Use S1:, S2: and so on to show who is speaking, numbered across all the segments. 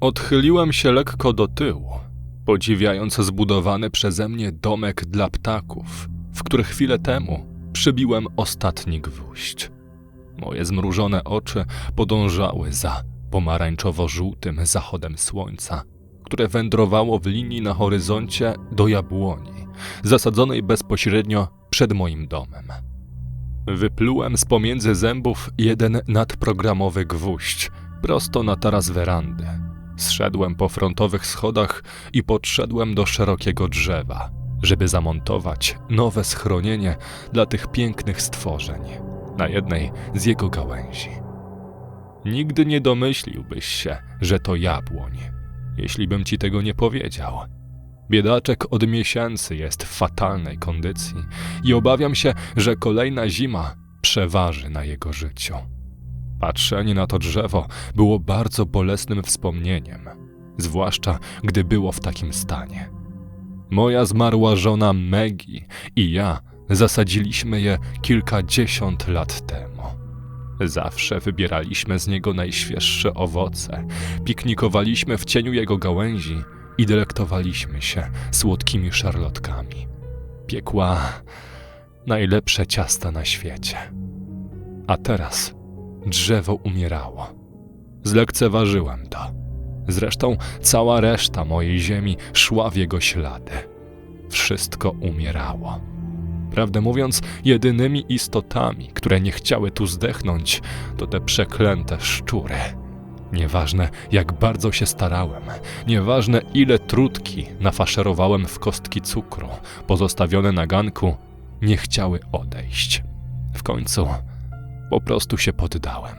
S1: Odchyliłem się lekko do tyłu, podziwiając zbudowany przeze mnie domek dla ptaków, w który chwilę temu przybiłem ostatni gwóźdź. Moje zmrużone oczy podążały za pomarańczowo-żółtym zachodem słońca, które wędrowało w linii na horyzoncie do jabłoni, zasadzonej bezpośrednio przed moim domem. Wyplułem z pomiędzy zębów jeden nadprogramowy gwóźdź prosto na taras werandy. Zszedłem po frontowych schodach i podszedłem do szerokiego drzewa, żeby zamontować nowe schronienie dla tych pięknych stworzeń na jednej z jego gałęzi. Nigdy nie domyśliłbyś się, że to jabłoń, jeśli bym ci tego nie powiedział. Biedaczek od miesięcy jest w fatalnej kondycji i obawiam się, że kolejna zima przeważy na jego życiu. Patrzenie na to drzewo było bardzo bolesnym wspomnieniem, zwłaszcza gdy było w takim stanie. Moja zmarła żona Maggie i ja zasadziliśmy je kilkadziesiąt lat temu. Zawsze wybieraliśmy z niego najświeższe owoce, piknikowaliśmy w cieniu jego gałęzi i delektowaliśmy się słodkimi szarlotkami. Piekła najlepsze ciasta na świecie. A teraz drzewo umierało. Zlekceważyłem to. Zresztą cała reszta mojej ziemi szła w jego ślady. Wszystko umierało. Prawdę mówiąc, jedynymi istotami, które nie chciały tu zdechnąć, to te przeklęte szczury. Nieważne, jak bardzo się starałem, nieważne, ile trutki nafaszerowałem w kostki cukru, pozostawione na ganku, nie chciały odejść. W końcu po prostu się poddałem.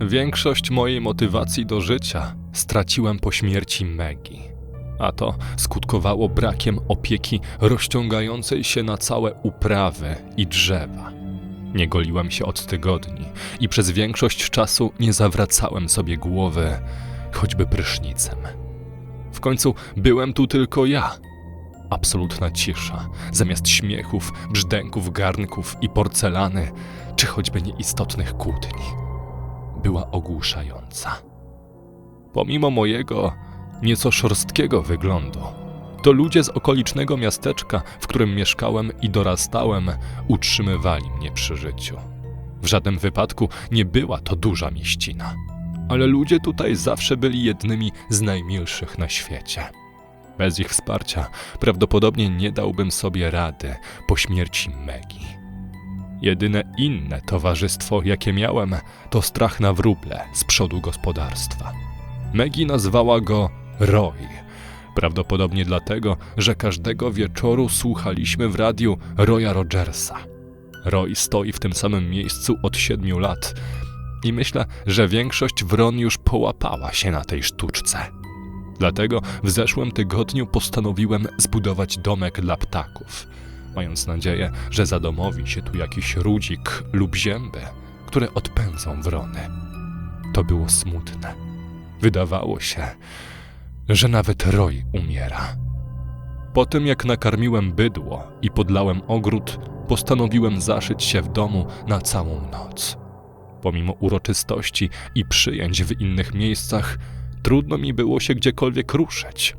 S1: Większość mojej motywacji do życia straciłem po śmierci Megi, a to skutkowało brakiem opieki rozciągającej się na całe uprawy i drzewa. Nie goliłem się od tygodni i przez większość czasu nie zawracałem sobie głowy, choćby prysznicem. W końcu byłem tu tylko ja. Absolutna cisza, zamiast śmiechów, brzdęków, garnków i porcelany, czy choćby nieistotnych kłótni, była ogłuszająca. Pomimo mojego nieco szorstkiego wyglądu, to ludzie z okolicznego miasteczka, w którym mieszkałem i dorastałem, utrzymywali mnie przy życiu. W żadnym wypadku nie była to duża mieścina, ale ludzie tutaj zawsze byli jednymi z najmilszych na świecie. Bez ich wsparcia prawdopodobnie nie dałbym sobie rady po śmierci Megi. Jedyne inne towarzystwo, jakie miałem, to strach na wróble z przodu gospodarstwa. Megi nazwała go Roy. Prawdopodobnie dlatego, że każdego wieczoru słuchaliśmy w radiu Roya Rogersa. Roy stoi w tym samym miejscu od siedmiu lat i myślę, że większość wron już połapała się na tej sztuczce. Dlatego w zeszłym tygodniu postanowiłem zbudować domek dla ptaków, mając nadzieję, że zadomowi się tu jakiś rudzik lub zięby, które odpędzą wrony. To było smutne. Wydawało się, że nawet Roy umiera. Po tym jak nakarmiłem bydło i podlałem ogród, postanowiłem zaszyć się w domu na całą noc. Pomimo uroczystości i przyjęć w innych miejscach, trudno mi było się gdziekolwiek ruszyć.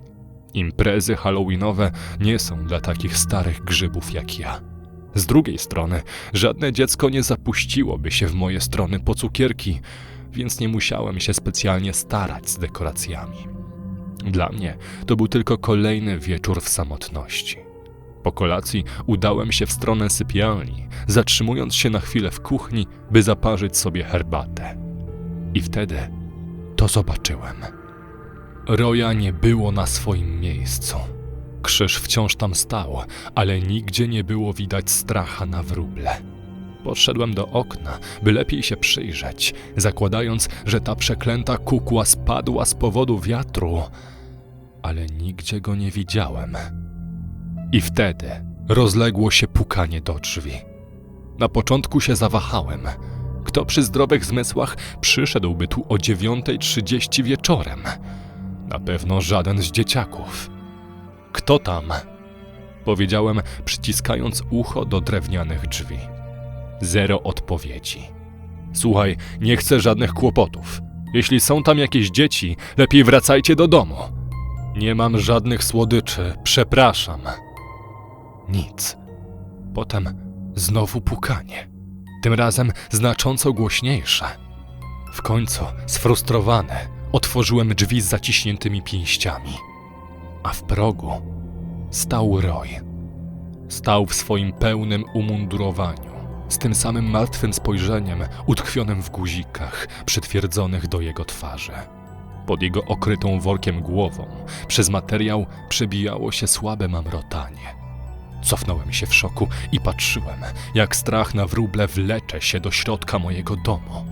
S1: Imprezy halloweenowe nie są dla takich starych grzybów jak ja. Z drugiej strony, żadne dziecko nie zapuściłoby się w moje strony po cukierki, więc nie musiałem się specjalnie starać z dekoracjami. Dla mnie to był tylko kolejny wieczór w samotności. Po kolacji udałem się w stronę sypialni, zatrzymując się na chwilę w kuchni, by zaparzyć sobie herbatę. I wtedy to zobaczyłem. Roja nie było na swoim miejscu. Krzyż wciąż tam stał, ale nigdzie nie było widać stracha na wróble. Podszedłem do okna, by lepiej się przyjrzeć, zakładając, że ta przeklęta kukła spadła z powodu wiatru, ale nigdzie go nie widziałem. I wtedy rozległo się pukanie do drzwi. Na początku się zawahałem. Kto przy zdrowych zmysłach przyszedłby tu o 9.30 wieczorem? Na pewno żaden z dzieciaków. Kto tam? Powiedziałem, przyciskając ucho do drewnianych drzwi. Zero odpowiedzi. Słuchaj, nie chcę żadnych kłopotów. Jeśli są tam jakieś dzieci, lepiej wracajcie do domu. Nie mam żadnych słodyczy, przepraszam. Nic. Potem znowu pukanie. Tym razem znacząco głośniejsze. W końcu, sfrustrowany, otworzyłem drzwi z zaciśniętymi pięściami. A w progu stał Roy. Stał w swoim pełnym umundurowaniu, z tym samym martwym spojrzeniem utkwionym w guzikach przytwierdzonych do jego twarzy. Pod jego okrytą workiem głową przez materiał przebijało się słabe mamrotanie. Cofnąłem się w szoku i patrzyłem, jak strach na wróble wlecze się do środka mojego domu.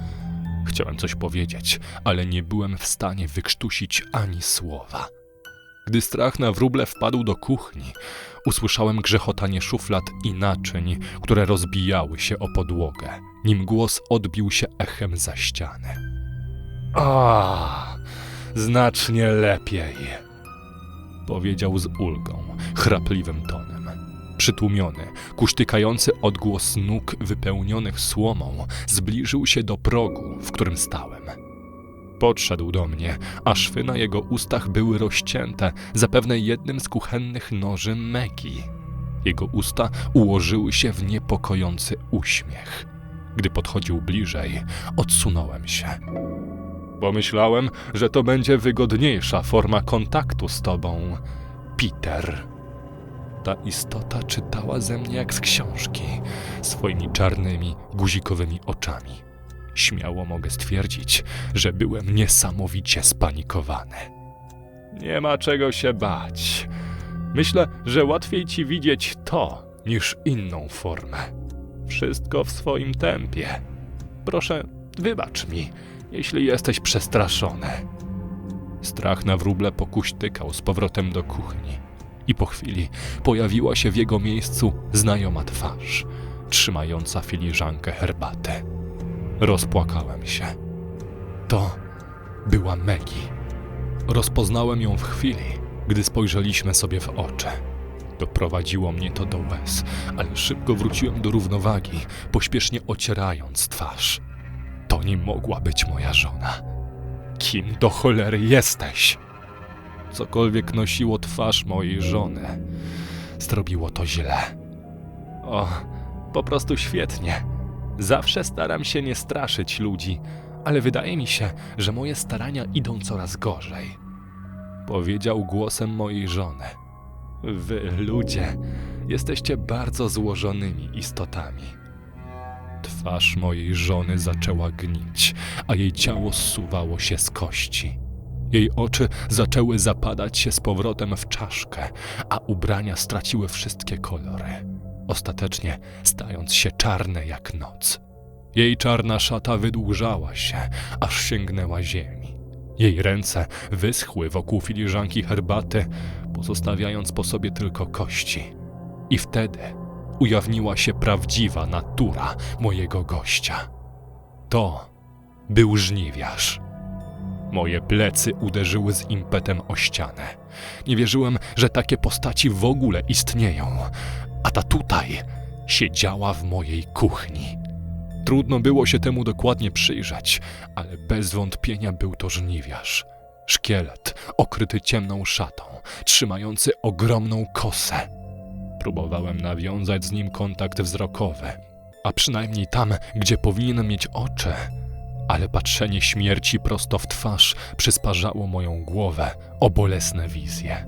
S1: Chciałem coś powiedzieć, ale nie byłem w stanie wykrztusić ani słowa. Gdy strach na wróble wpadł do kuchni, usłyszałem grzechotanie szuflad i naczyń, które rozbijały się o podłogę, nim głos odbił się echem za ściany. A, znacznie lepiej, powiedział z ulgą, chrapliwym tonem. Przytłumiony, kusztykający odgłos nóg wypełnionych słomą zbliżył się do progu, w którym stałem. Podszedł do mnie, a szwy na jego ustach były rozcięte, zapewne jednym z kuchennych noży Megi. Jego usta ułożyły się w niepokojący uśmiech. Gdy podchodził bliżej, odsunąłem się. Pomyślałem, że to będzie wygodniejsza forma kontaktu z tobą, Peter. Ta istota czytała ze mnie jak z książki, swoimi czarnymi, guzikowymi oczami. Śmiało mogę stwierdzić, że byłem niesamowicie spanikowany. Nie ma czego się bać. Myślę, że łatwiej ci widzieć to niż inną formę. Wszystko w swoim tempie. Proszę, wybacz mi, jeśli jesteś przestraszony. Strach na wróble pokuśtykał z powrotem do kuchni i po chwili pojawiła się w jego miejscu znajoma twarz, trzymająca filiżankę herbaty. Rozpłakałem się. To była Megi. Rozpoznałem ją w chwili, gdy spojrzeliśmy sobie w oczy. Doprowadziło mnie to do łez, ale szybko wróciłem do równowagi, pośpiesznie ocierając twarz. To nie mogła być moja żona. Kim do cholery jesteś? Cokolwiek nosiło twarz mojej żony, zrobiło to źle. O, po prostu świetnie. Zawsze staram się nie straszyć ludzi, ale wydaje mi się, że moje starania idą coraz gorzej. Powiedział głosem mojej żony. Wy, ludzie, jesteście bardzo złożonymi istotami. Twarz mojej żony zaczęła gnić, a jej ciało zsuwało się z kości. Jej oczy zaczęły zapadać się z powrotem w czaszkę, a ubrania straciły wszystkie kolory, ostatecznie stając się czarne jak noc. Jej czarna szata wydłużała się, aż sięgnęła ziemi. Jej ręce wyschły wokół filiżanki herbaty, pozostawiając po sobie tylko kości. I wtedy ujawniła się prawdziwa natura mojego gościa. To był żniwiarz. Moje plecy uderzyły z impetem o ścianę. Nie wierzyłem, że takie postaci w ogóle istnieją, a ta tutaj siedziała w mojej kuchni. Trudno było się temu dokładnie przyjrzeć, ale bez wątpienia był to żniwiarz. Szkielet okryty ciemną szatą, trzymający ogromną kosę. Próbowałem nawiązać z nim kontakt wzrokowy, a przynajmniej tam, gdzie powinien mieć oczy, ale patrzenie śmierci prosto w twarz przysparzało moją głowę o bolesne wizje.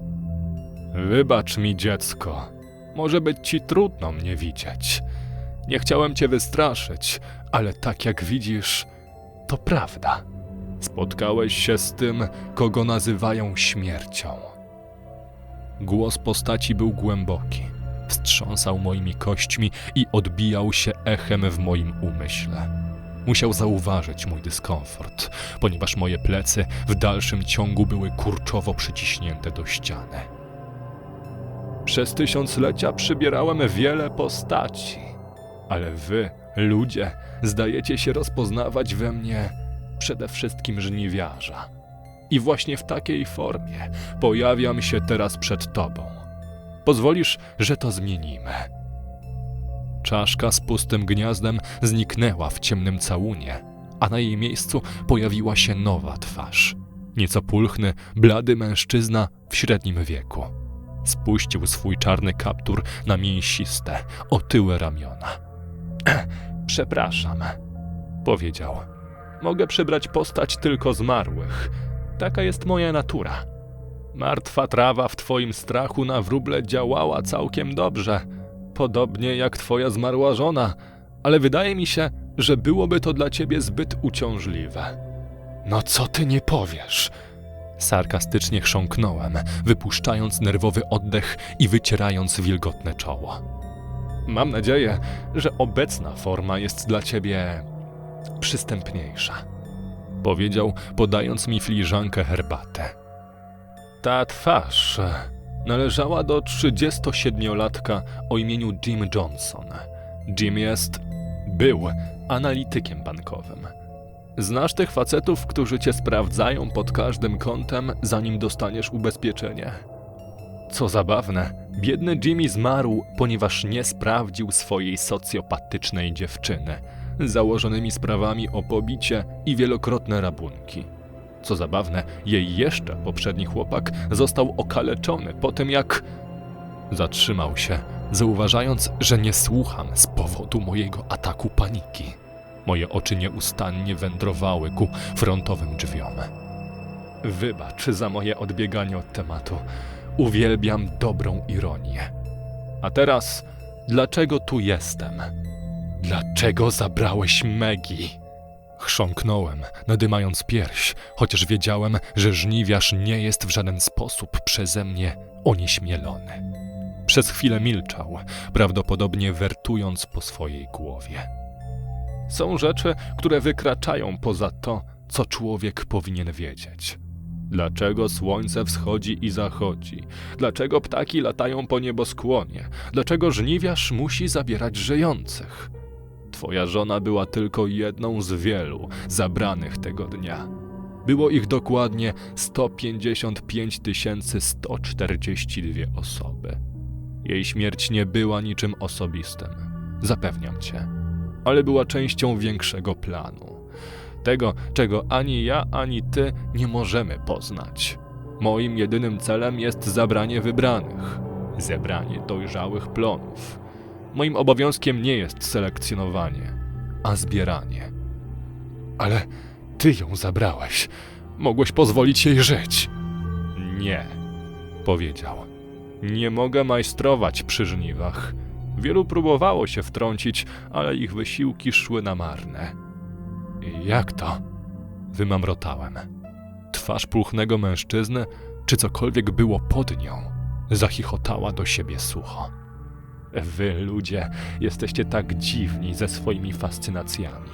S1: Wybacz mi, dziecko. Może być ci trudno mnie widzieć. Nie chciałem cię wystraszyć, ale tak jak widzisz, to prawda. Spotkałeś się z tym, kogo nazywają śmiercią. Głos postaci był głęboki, wstrząsał moimi kośćmi i odbijał się echem w moim umyśle. Musiał zauważyć mój dyskomfort, ponieważ moje plecy w dalszym ciągu były kurczowo przyciśnięte do ściany. Przez tysiąclecia przybierałem wiele postaci, ale wy, ludzie, zdajecie się rozpoznawać we mnie przede wszystkim żniwiarza. I właśnie w takiej formie pojawiam się teraz przed tobą. Pozwolisz, że to zmienimy. Czaszka z pustym gniazdem zniknęła w ciemnym całunie, a na jej miejscu pojawiła się nowa twarz. Nieco pulchny, blady mężczyzna w średnim wieku. Spuścił swój czarny kaptur na mięsiste, otyłe ramiona. Przepraszam, powiedział. Mogę przybrać postać tylko zmarłych. Taka jest moja natura. Martwa trawa w twoim strachu na wróble działała całkiem dobrze, podobnie jak twoja zmarła żona, ale wydaje mi się, że byłoby to dla ciebie zbyt uciążliwe. No co ty nie powiesz? Sarkastycznie chrząknąłem, wypuszczając nerwowy oddech i wycierając wilgotne czoło. Mam nadzieję, że obecna forma jest dla ciebie przystępniejsza, powiedział, podając mi filiżankę herbaty. Ta twarz należała do 37-latka o imieniu Jim Johnson. Jim jest, był analitykiem bankowym. Znasz tych facetów, którzy cię sprawdzają pod każdym kątem, zanim dostaniesz ubezpieczenie? Co zabawne, biedny Jimmy zmarł, ponieważ nie sprawdził swojej socjopatycznej dziewczyny, założonymi sprawami o pobicie i wielokrotne rabunki. Co zabawne, jej jeszcze poprzedni chłopak został okaleczony po tym, jak. Zatrzymał się, zauważając, że nie słucham z powodu mojego ataku paniki. Moje oczy nieustannie wędrowały ku frontowym drzwiom. Wybacz za moje odbieganie od tematu. Uwielbiam dobrą ironię. A teraz, dlaczego tu jestem? Dlaczego zabrałeś Megi? Chrząknąłem, nadymając pierś, chociaż wiedziałem, że żniwiarz nie jest w żaden sposób przeze mnie onieśmielony. Przez chwilę milczał, prawdopodobnie wertując po swojej głowie. Są rzeczy, które wykraczają poza to, co człowiek powinien wiedzieć. Dlaczego słońce wschodzi i zachodzi? Dlaczego ptaki latają po nieboskłonie? Dlaczego żniwiarz musi zabierać żyjących? Twoja żona była tylko jedną z wielu zabranych tego dnia. Było ich dokładnie 155 142 osoby. Jej śmierć nie była niczym osobistym, zapewniam cię, ale była częścią większego planu. Tego, czego ani ja, ani ty nie możemy poznać. Moim jedynym celem jest zabranie wybranych, zebranie dojrzałych plonów. Moim obowiązkiem nie jest selekcjonowanie, a zbieranie. Ale ty ją zabrałeś. Mogłeś pozwolić jej żyć. Nie, powiedział. Nie mogę majstrować przy żniwach. Wielu próbowało się wtrącić, ale ich wysiłki szły na marne. Jak to? Wymamrotałem. Twarz pulchnego mężczyzny, czy cokolwiek było pod nią, zachichotała do siebie sucho. Wy, ludzie, jesteście tak dziwni ze swoimi fascynacjami.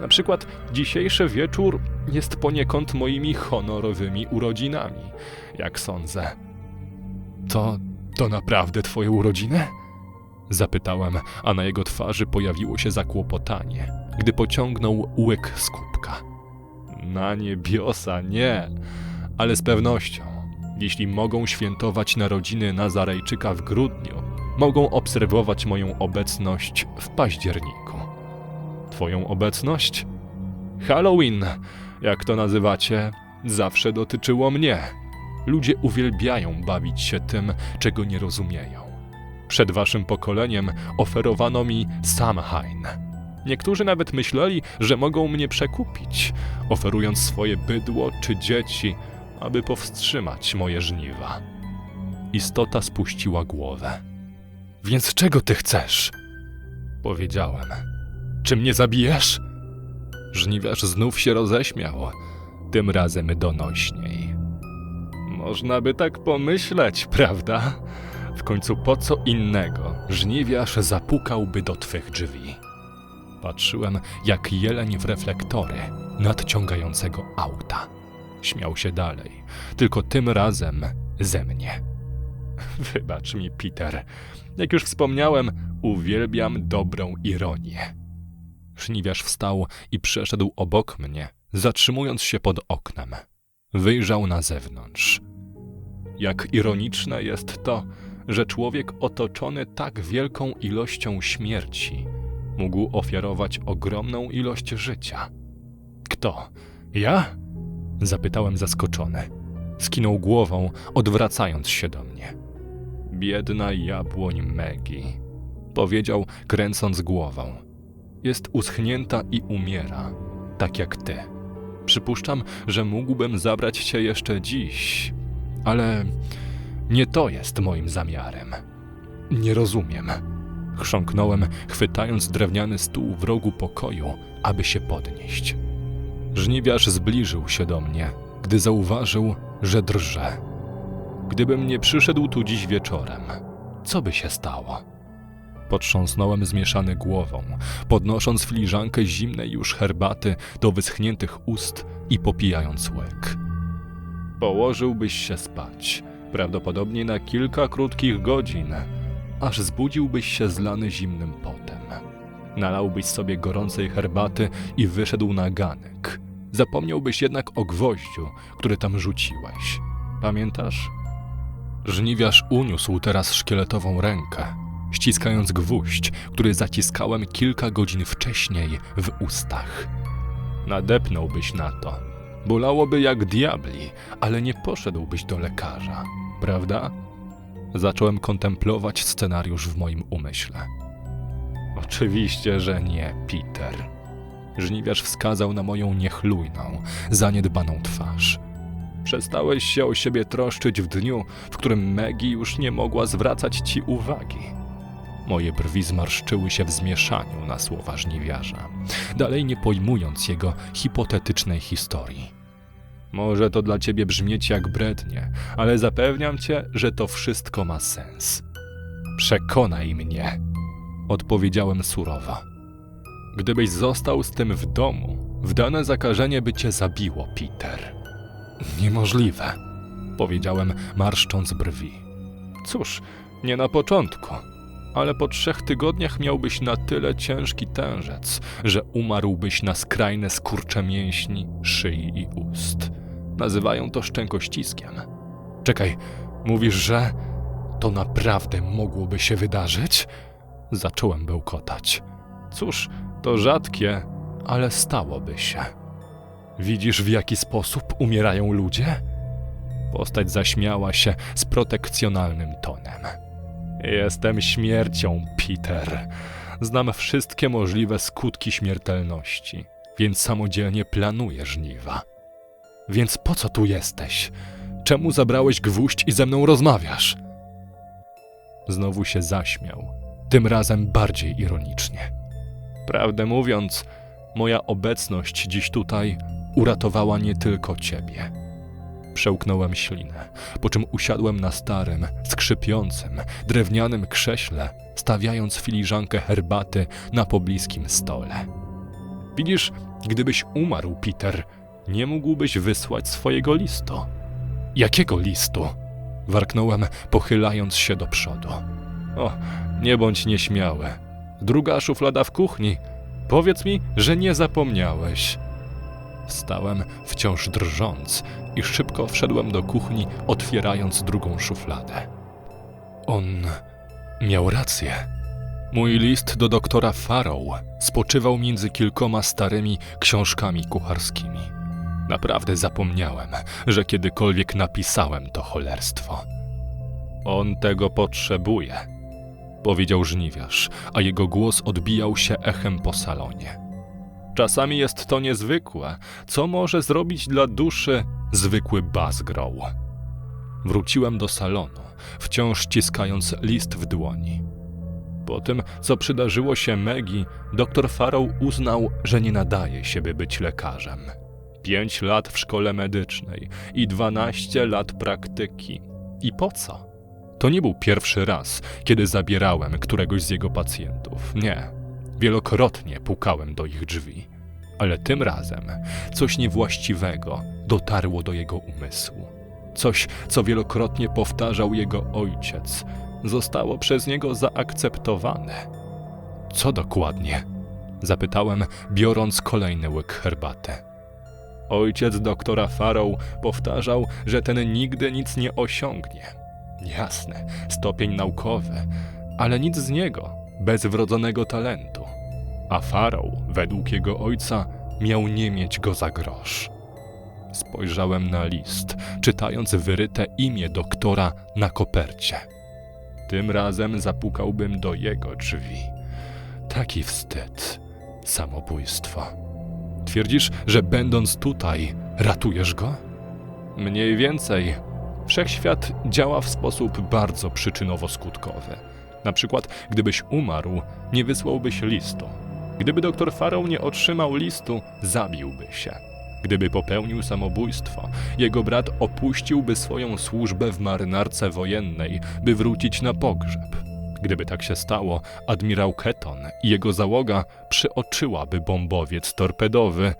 S1: Na przykład dzisiejszy wieczór jest poniekąd moimi honorowymi urodzinami, jak sądzę. To, to naprawdę twoje urodziny? Zapytałem, a na jego twarzy pojawiło się zakłopotanie, gdy pociągnął łyk z kubka. Na niebiosa nie, ale z pewnością, jeśli mogą świętować narodziny Nazarejczyka w grudniu, mogą obserwować moją obecność w październiku. Twoją obecność? Halloween, jak to nazywacie, zawsze dotyczyło mnie. Ludzie uwielbiają bawić się tym, czego nie rozumieją. Przed waszym pokoleniem oferowano mi Samhain. Niektórzy nawet myśleli, że mogą mnie przekupić, oferując swoje bydło czy dzieci, aby powstrzymać moje żniwa. Istota spuściła głowę. Więc czego ty chcesz? Powiedziałem. Czy mnie zabijesz? Żniwiarz znów się roześmiał, tym razem donośniej. Można by tak pomyśleć, prawda? W końcu po co innego żniwiarz zapukałby do twych drzwi? Patrzyłem jak jeleń w reflektory nadciągającego auta. Śmiał się dalej, tylko tym razem ze mnie. Wybacz mi, Peter. Jak już wspomniałem, uwielbiam dobrą ironię. Żniwiarz wstał i przeszedł obok mnie, zatrzymując się pod oknem. Wyjrzał na zewnątrz. Jak ironiczne jest to, że człowiek otoczony tak wielką ilością śmierci mógł ofiarować ogromną ilość życia. Kto? Ja? Zapytałem zaskoczony. Skinął głową, odwracając się do mnie. Biedna jabłoń Megi, powiedział, kręcąc głową. Jest uschnięta i umiera, tak jak ty. Przypuszczam, że mógłbym zabrać cię jeszcze dziś, ale nie to jest moim zamiarem. Nie rozumiem. Chrząknąłem, chwytając drewniany stół w rogu pokoju, aby się podnieść. Żniwiarz zbliżył się do mnie, gdy zauważył, że drżę. Gdybym nie przyszedł tu dziś wieczorem, co by się stało? Potrząsnąłem zmieszany głową, podnosząc filiżankę zimnej już herbaty do wyschniętych ust i popijając łyk. Położyłbyś się spać, prawdopodobnie na kilka krótkich godzin, aż zbudziłbyś się zlany zimnym potem. Nalałbyś sobie gorącej herbaty i wyszedł na ganek. Zapomniałbyś jednak o gwoździu, który tam rzuciłeś. Pamiętasz? Żniwiarz uniósł teraz szkieletową rękę, ściskając gwóźdź, który zaciskałem kilka godzin wcześniej w ustach. Nadepnąłbyś na to. Bolałoby jak diabli, ale nie poszedłbyś do lekarza, prawda? Zacząłem kontemplować scenariusz w moim umyśle. Oczywiście, że nie, Peter. Żniwiarz wskazał na moją niechlujną, zaniedbaną twarz. Przestałeś się o siebie troszczyć w dniu, w którym Maggie już nie mogła zwracać ci uwagi. Moje brwi zmarszczyły się w zmieszaniu na słowa żniwiarza, dalej nie pojmując jego hipotetycznej historii. Może to dla ciebie brzmieć jak brednie, ale zapewniam cię, że to wszystko ma sens. Przekonaj mnie, odpowiedziałem surowo. Gdybyś został z tym w domu, wdane zakażenie by cię zabiło, Peter. Niemożliwe, powiedziałem, marszcząc brwi. Cóż, nie na początku, ale po trzech tygodniach miałbyś na tyle ciężki tężec, że umarłbyś na skrajne skurcze mięśni, szyi i ust. Nazywają to szczękościskiem. Czekaj, mówisz, że to naprawdę mogłoby się wydarzyć? Zacząłem bełkotać. Cóż, to rzadkie, ale stałoby się. Widzisz, w jaki sposób umierają ludzie? Postać zaśmiała się z protekcjonalnym tonem. Jestem śmiercią, Peter. Znam wszystkie możliwe skutki śmiertelności, więc samodzielnie planuję żniwa. Więc po co tu jesteś? Czemu zabrałeś gwóźdź i ze mną rozmawiasz? Znowu się zaśmiał, tym razem bardziej ironicznie. Prawdę mówiąc, moja obecność dziś tutaj uratowała nie tylko ciebie. Przełknąłem ślinę, po czym usiadłem na starym, skrzypiącym, drewnianym krześle, stawiając filiżankę herbaty na pobliskim stole. Widzisz, gdybyś umarł, Peter, nie mógłbyś wysłać swojego listu. Jakiego listu? Warknąłem, pochylając się do przodu. O, nie bądź nieśmiały. Druga szuflada w kuchni. Powiedz mi, że nie zapomniałeś. Wstałem, wciąż drżąc, i szybko wszedłem do kuchni, otwierając drugą szufladę. On miał rację. Mój list do doktora Farrow spoczywał między kilkoma starymi książkami kucharskimi. Naprawdę zapomniałem, że kiedykolwiek napisałem to cholerstwo. On tego potrzebuje, powiedział żniwiarz, a jego głos odbijał się echem po salonie. Czasami jest to niezwykłe, co może zrobić dla duszy zwykły bazgroł. Wróciłem do salonu, wciąż ściskając list w dłoni. Po tym, co przydarzyło się Megi, doktor Farrow uznał, że nie nadaje się, by być lekarzem. Pięć lat w szkole medycznej i dwanaście lat praktyki. I po co? To nie był pierwszy raz, kiedy zabierałem któregoś z jego pacjentów. Nie. Wielokrotnie pukałem do ich drzwi. Ale tym razem coś niewłaściwego dotarło do jego umysłu. Coś, co wielokrotnie powtarzał jego ojciec, zostało przez niego zaakceptowane. Co dokładnie? Zapytałem, biorąc kolejny łyk herbaty. Ojciec doktora Farrow powtarzał, że ten nigdy nic nie osiągnie. Jasne, stopień naukowy, ale nic z niego, bez wrodzonego talentu. A Farrow, według jego ojca, miał nie mieć go za grosz. Spojrzałem na list, czytając wyryte imię doktora na kopercie. Tym razem zapukałbym do jego drzwi. Taki wstyd. Samobójstwo. Twierdzisz, że będąc tutaj, ratujesz go? Mniej więcej. Wszechświat działa w sposób bardzo przyczynowo-skutkowy. Na przykład, gdybyś umarł, nie wysłałbyś listu. Gdyby doktor Farrow nie otrzymał listu, zabiłby się. Gdyby popełnił samobójstwo, jego brat opuściłby swoją służbę w marynarce wojennej, by wrócić na pogrzeb. Gdyby tak się stało, admirał Keton i jego załoga przyoczyłaby bombowiec torpedowy.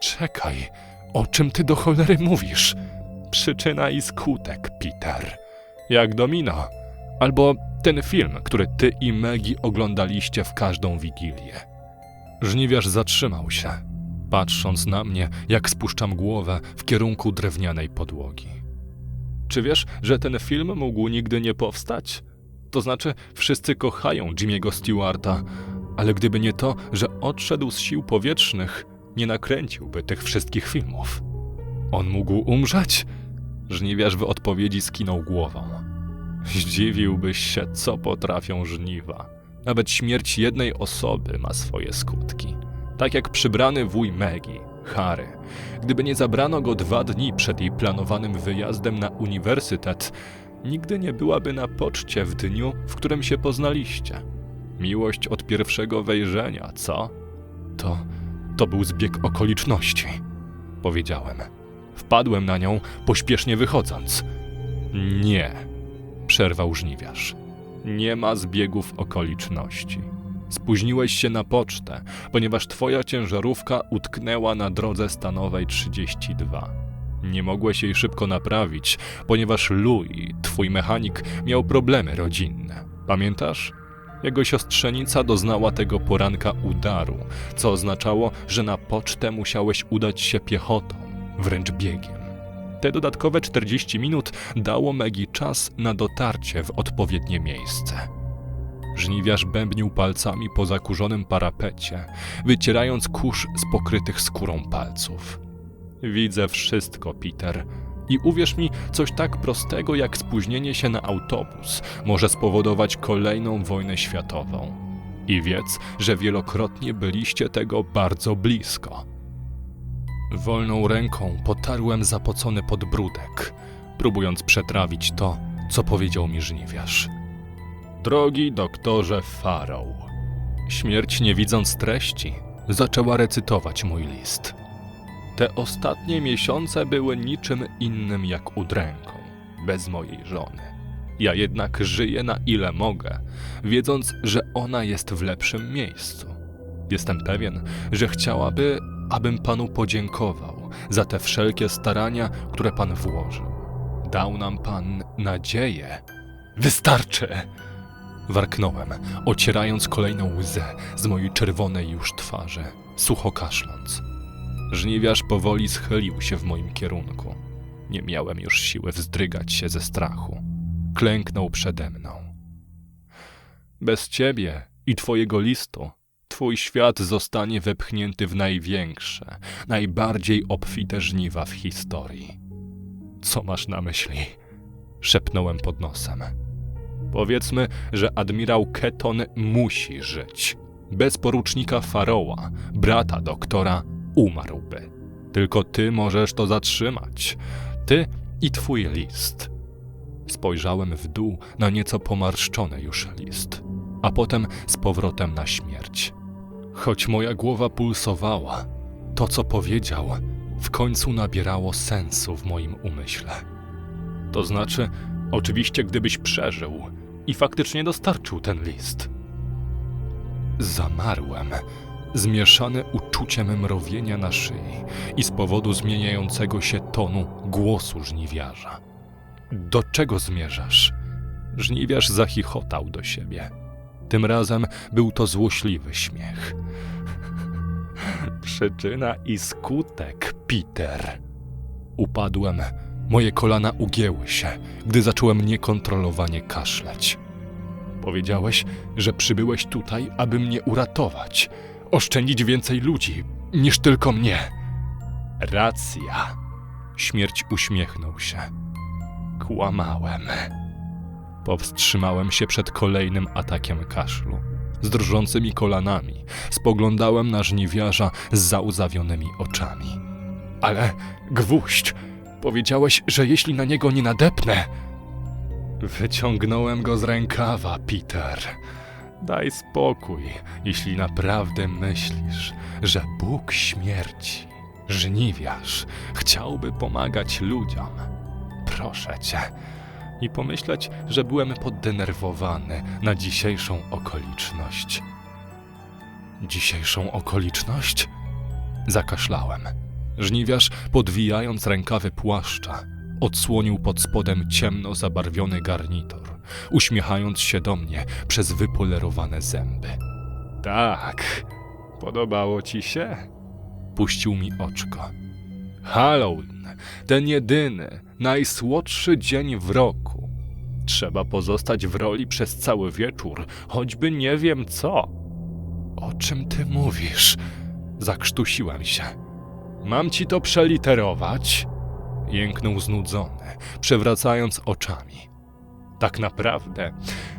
S1: Czekaj, o czym ty do cholery mówisz? Przyczyna i skutek, Peter. Jak domino. Albo ten film, który ty i Megi oglądaliście w każdą wigilię. Żniwiarz zatrzymał się, patrząc na mnie, jak spuszczam głowę w kierunku drewnianej podłogi. Czy wiesz, że ten film mógł nigdy nie powstać? To znaczy, wszyscy kochają Jimmy'ego Stewarta, ale gdyby nie to, że odszedł z sił powietrznych, nie nakręciłby tych wszystkich filmów. On mógł umrzeć? Żniwiarz w odpowiedzi skinął głową. Zdziwiłbyś się, co potrafią żniwa. Nawet śmierć jednej osoby ma swoje skutki. Tak jak przybrany wuj Maggie, Harry. Gdyby nie zabrano go dwa dni przed jej planowanym wyjazdem na uniwersytet, nigdy nie byłaby na poczcie w dniu, w którym się poznaliście. Miłość od pierwszego wejrzenia, co? To, to był zbieg okoliczności, powiedziałem. Wpadłem na nią, pośpiesznie wychodząc. Nie, przerwał żniwiarz. Nie ma zbiegów okoliczności. Spóźniłeś się na pocztę, ponieważ twoja ciężarówka utknęła na drodze stanowej 32. Nie mogłeś jej szybko naprawić, ponieważ Louis, twój mechanik, miał problemy rodzinne. Pamiętasz? Jego siostrzenica doznała tego poranka udaru, co oznaczało, że na pocztę musiałeś udać się piechotą, wręcz biegiem. Te dodatkowe 40 minut dało Megi czas na dotarcie w odpowiednie miejsce. Żniwiarz bębnił palcami po zakurzonym parapecie, wycierając kurz z pokrytych skórą palców. Widzę wszystko, Peter. I uwierz mi, coś tak prostego jak spóźnienie się na autobus może spowodować kolejną wojnę światową. I wiedz, że wielokrotnie byliście tego bardzo blisko. Wolną ręką potarłem zapocony podbródek, próbując przetrawić to, co powiedział mi żniwiarz. Drogi doktorze Farrow, śmierć nie widząc treści, zaczęła recytować mój list. Te ostatnie miesiące były niczym innym jak udręką, bez mojej żony. Ja jednak żyję na ile mogę, wiedząc, że ona jest w lepszym miejscu. Jestem pewien, że chciałaby, abym panu podziękował za te wszelkie starania, które pan włożył. Dał nam pan nadzieję. Wystarczy! Warknąłem, ocierając kolejną łzę z mojej czerwonej już twarzy, sucho kaszląc. Żniwiarz powoli schylił się w moim kierunku. Nie miałem już siły wzdrygać się ze strachu. Klęknął przede mną. Bez ciebie i twojego listu, twój świat zostanie wepchnięty w największe, najbardziej obfite żniwa w historii. Co masz na myśli? szepnąłem pod nosem. Powiedzmy, że admirał Keton musi żyć. Bez porucznika Faroła, brata doktora, umarłby. Tylko ty możesz to zatrzymać. Ty i twój list. Spojrzałem w dół na nieco pomarszczony już list, a potem z powrotem na śmierć. Choć moja głowa pulsowała, to co powiedział w końcu nabierało sensu w moim umyśle. To znaczy, oczywiście, gdybyś przeżył i faktycznie dostarczył ten list. Zamarłem, zmieszany uczuciem mrowienia na szyi i z powodu zmieniającego się tonu głosu żniwiarza. Do czego zmierzasz? Żniwiarz zachichotał do siebie. Tym razem był to złośliwy śmiech. Przyczyna i skutek, Peter. Upadłem. Moje kolana ugięły się, gdy zacząłem niekontrolowanie kaszleć. Powiedziałeś, że przybyłeś tutaj, aby mnie uratować, oszczędzić więcej ludzi, niż tylko mnie. Racja. Śmierć uśmiechnął się. Kłamałem. Powstrzymałem się przed kolejnym atakiem kaszlu. Z drżącymi kolanami spoglądałem na żniwiarza z załzawionymi oczami. Ale gwóźdź, powiedziałeś, że jeśli na niego nie nadepnę. Wyciągnąłem go z rękawa, Peter. Daj spokój, jeśli naprawdę myślisz, że Bóg śmierci, żniwiarz, chciałby pomagać ludziom. Proszę cię. I pomyśleć, że byłem poddenerwowany na dzisiejszą okoliczność. Dzisiejszą okoliczność? Zakaszlałem. Żniwiarz, podwijając rękawy płaszcza, odsłonił pod spodem ciemno zabarwiony garnitur, uśmiechając się do mnie przez wypolerowane zęby. Tak, podobało ci się? Puścił mi oczko. Halloween, ten jedyny, najsłodszy dzień w roku. Trzeba pozostać w roli przez cały wieczór, choćby nie wiem co. O czym ty mówisz? Zakrztusiłem się. Mam ci to przeliterować? Jęknął znudzony, przewracając oczami. Tak naprawdę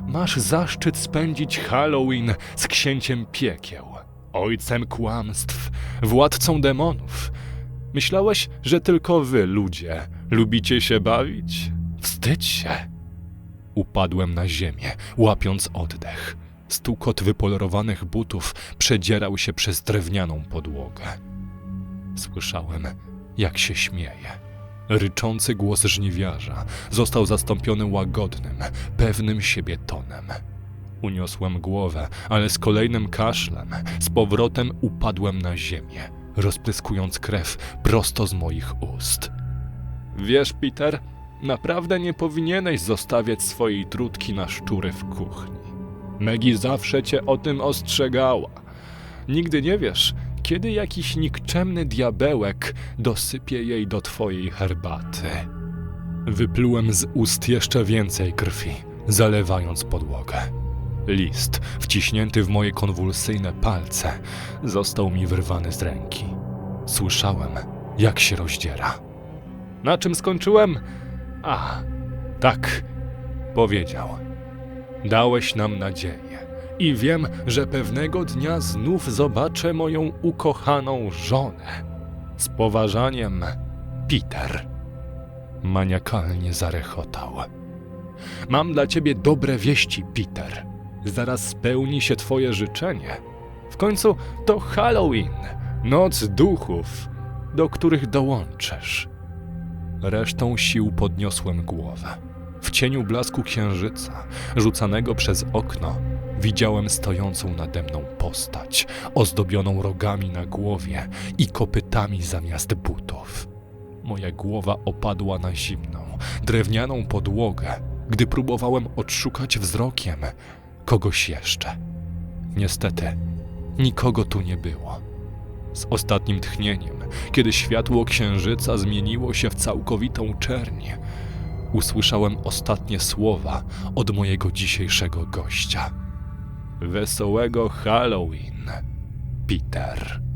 S1: masz zaszczyt spędzić Halloween z księciem piekieł, ojcem kłamstw, władcą demonów. Myślałeś, że tylko wy, ludzie, lubicie się bawić? Wstydź się! Upadłem na ziemię, łapiąc oddech. Stukot wypolerowanych butów przedzierał się przez drewnianą podłogę. Słyszałem, jak się śmieje. Ryczący głos żniwiarza został zastąpiony łagodnym, pewnym siebie tonem. Uniosłem głowę, ale z kolejnym kaszlem z powrotem upadłem na ziemię, rozpryskując krew prosto z moich ust. Wiesz, Peter, naprawdę nie powinieneś zostawiać swojej trutki na szczury w kuchni. Maggie zawsze cię o tym ostrzegała. Nigdy nie wiesz, kiedy jakiś nikczemny diabełek dosypie jej do twojej herbaty. Wyplułem z ust jeszcze więcej krwi, zalewając podłogę. List, wciśnięty w moje konwulsyjne palce, został mi wyrwany z ręki. Słyszałem, jak się rozdziera. Na czym skończyłem? A, tak, powiedział. Dałeś nam nadzieję i wiem, że pewnego dnia znów zobaczę moją ukochaną żonę. Z poważaniem, Peter. Maniakalnie zarechotał. Mam dla ciebie dobre wieści, Peter. Zaraz spełni się twoje życzenie. W końcu to Halloween, noc duchów, do których dołączysz. Resztą sił podniosłem głowę. W cieniu blasku księżyca, rzucanego przez okno, widziałem stojącą nade mną postać, ozdobioną rogami na głowie i kopytami zamiast butów. Moja głowa opadła na zimną, drewnianą podłogę, gdy próbowałem odszukać wzrokiem kogoś jeszcze. Niestety, nikogo tu nie było. Z ostatnim tchnieniem, kiedy światło księżyca zmieniło się w całkowitą czerń, usłyszałem ostatnie słowa od mojego dzisiejszego gościa. Wesołego Halloween, Peter.